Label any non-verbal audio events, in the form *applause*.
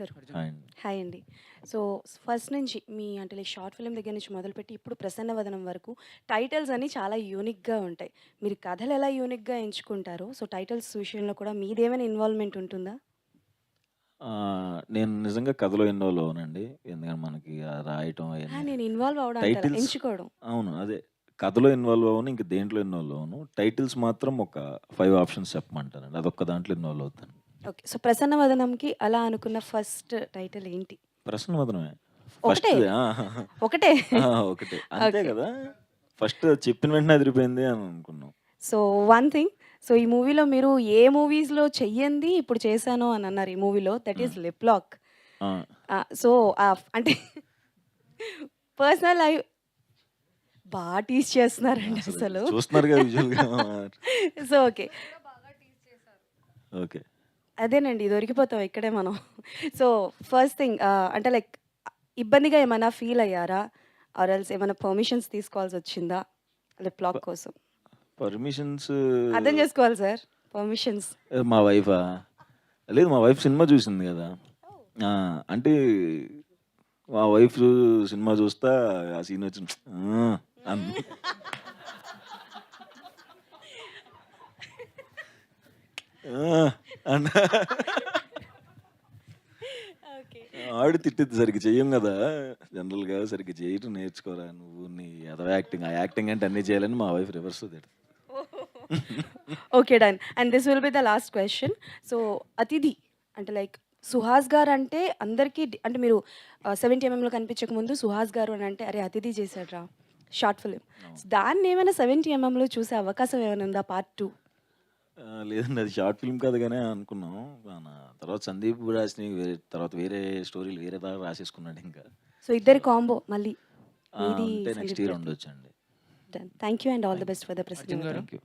And hi అండి. So first నుంచి మీ అంటే లైక్ షార్ట్ ఫిల్మ్ దగ్గర నుంచి మొదలుపెట్టి ఇప్పుడు ప్రసన్న వదనం వరకు టైటిల్స్ అన్ని చాలా యూనిక్గా ఉంటాయి. మీరు కథలు ఎలా యూనిక్గా ఎంచుకుంటారో సో టైటిల్స్ విషయంలో కూడా మీదేమైనా ఇన్వాల్వ్మెంట్ ఉంటుందా? ఆ, నేను నిజంగా కథలో ఇన్వాల్వ్ అవునండి ఎందుకంటే మనకి ఆ రాయటం ఆ, అవన్నీ నేను ఇన్వాల్వ్ అవడం అంటారా? ఎంచుకోవడం. అవును అదే. కథలో ఇన్వాల్వ్ అవ్వను ఇంక దేంట్లో ఇన్వాల్వ్ అవ్వను టైటిల్స్ మాత్రం ఒక ఫైవ్ ఆప్షన్స్ చెప్పమంటానండి. అదొక్క దాంట్లో ఇన్వాల్వ్ అవుతాను ఓకే. సో ప్రసన్న వదనంకి అలా అనుకున్న ఫస్ట్ టైటిల్ ఏంటి? ప్రశ్న వదనమే ఫస్ట్ ఒకటే? ఒకటే ఒకటే. అంతే. కదా? ఫస్ట్ చెప్పిన వెంటనే అదిరిపోయింది అని అనుకున్నాం. So one thing. సో ఈ మూవీలో మీరు ఏ మూవీస్లో చెయ్యంది ఇప్పుడు చేశాను అని అన్నారు ఈ మూవీలో. దట్ ఈస్ లిప్ లాక్ ఆ, సో అంటే పర్సనల్ లైఫ్ బాగా టీస్ చేస్తున్నారండి అసలు చూస్తున్నారు కదా విజువల్గా. *laughs* So okay. ఓకే. అదేనండి దొరికిపోతాం ఇక్కడే మనం. సో ఫస్ట్ థింగ్ అంటే లైక్ ఇబ్బందిగా ఏమైనా ఫీల్ అయ్యారా? ఆర్ ఎల్స్ ఏమైనా పర్మిషన్స్ తీసుకోవాల్సి వచ్చిందా? లిప్ లాక్ కోసం. పర్మిషన్స్ అర్థం చేసుకోవాలి సార్ పర్మిషన్స్. మా వైఫా? లేదు మా వైఫ్ సినిమా చూసింది కదా. ఆ, అంటే మా వైఫ్ సినిమా చూస్తా ఆ సీన్ వచ్చి "ఆ" అంది. *laughs* ఆ, అన్న. ఆవిడ తిట్టింది సరిగ్గా చెయ్యం కదా. జనరల్గా సరిగ్గా చేయటం నేర్చుకోరా నువ్వు నీ అదో యాక్టింగ్. ఆ యాక్టింగ్ అంటే అన్నీ చేయాలని మా వైఫ్ రివర్స్ తిడుతుంది. Okay done. And this will be the last question. So Athidhi అంటే లైక్ సుహాస్ గారు అంటే అందరికీ డి- అంటే మీరు సెవెంటీ ఎంఎంలో కనిపించక ముందు సుహాస్ గారు అని అంటే అరే అతిథి చేశాడ్రా. Short film. దాన్ని ఏమైనా సెవెంటీ ఎంఎంలో చూసే అవకాశం ఏమైనా ఉందా? Part two. లేదండి అది షార్ట్ ఫిల్మ్ కాదు కానీ అనుకున్నాం. మన తర్వాత సందీప్ రాసిన వేరే తర్వాత వేరే స్టోరీలు వేరే దాకా రాసేసుకున్నాడు ఇంకా. సో ఇద్దరి కాంబో మళ్ళీ ఆ, మీది ఉంటే నెక్స్ట్ ఇయర్ ఉండొచ్చు అండి thank you and all the best for the president thank you.